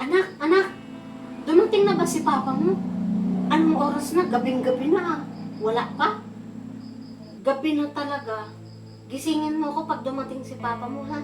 Anak, anak, dumating na ba si papa mo? Anong oras na? Gabing-gabi na ah. Wala pa? Gabi na talaga. Gisingin mo ako pag dumating si papa mo ha.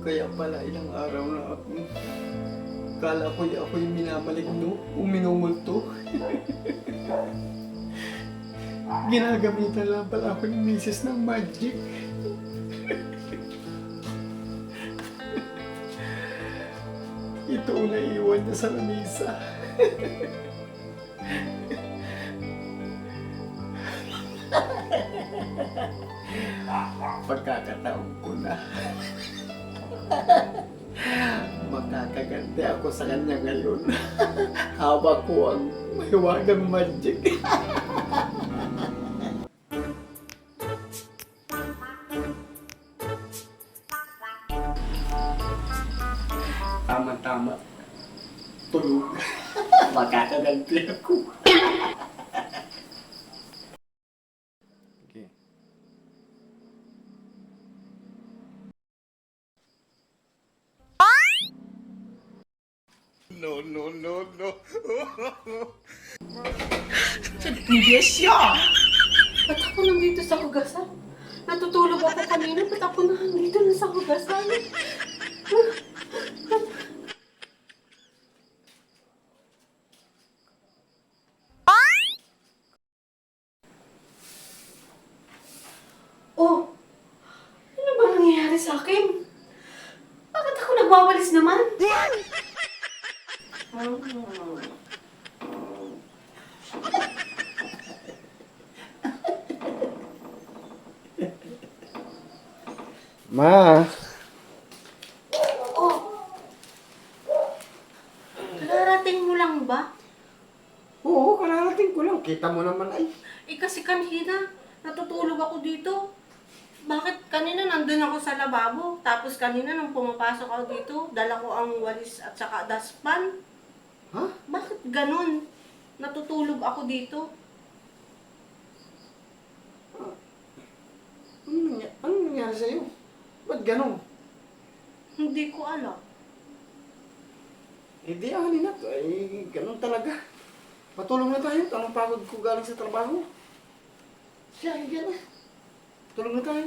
Kaya pala ilang araw na ako. Kala ko ako'y minamaligno o minumulto. Ginagamitan lang pala ako ni Mrs. ng magic. Ito ang naiwan niya sa lamisa. Pagkakataon ko na. Makakaganti ako sa kanya ngayon. Hawak ko ang mahiwagang magic. Tama-tama. Tulog. Makakaganti ako. No, no, no, no. Ba't ako nandito sa hugasan? Natutulog ako kanina, ba't ako nandito na sa hugasan? Oh, ano ba nangyayari sa akin? Bakit ako nagwawalis naman? Ma, Oh, kararating mo lang ba? oo, kararating ko lang. Kita mo naman ay. Eh kasi kanina, natutulog ako dito. Bakit kanina nandun ako sa lababo, tapos kanina nung pumapasok ako dito, dala ko ang walis at saka daspan. Ha? Bakit ganun? Natutulog ako dito. Ano nangyari, ano nangyari sa'yo? Ba't ganun? Hindi ko alam. Hindi ah, halina. Ay, ganun talaga. Patulong na tayo. Anong pagod ko galing sa trabaho? Siya, yan na. Tulong na tayo.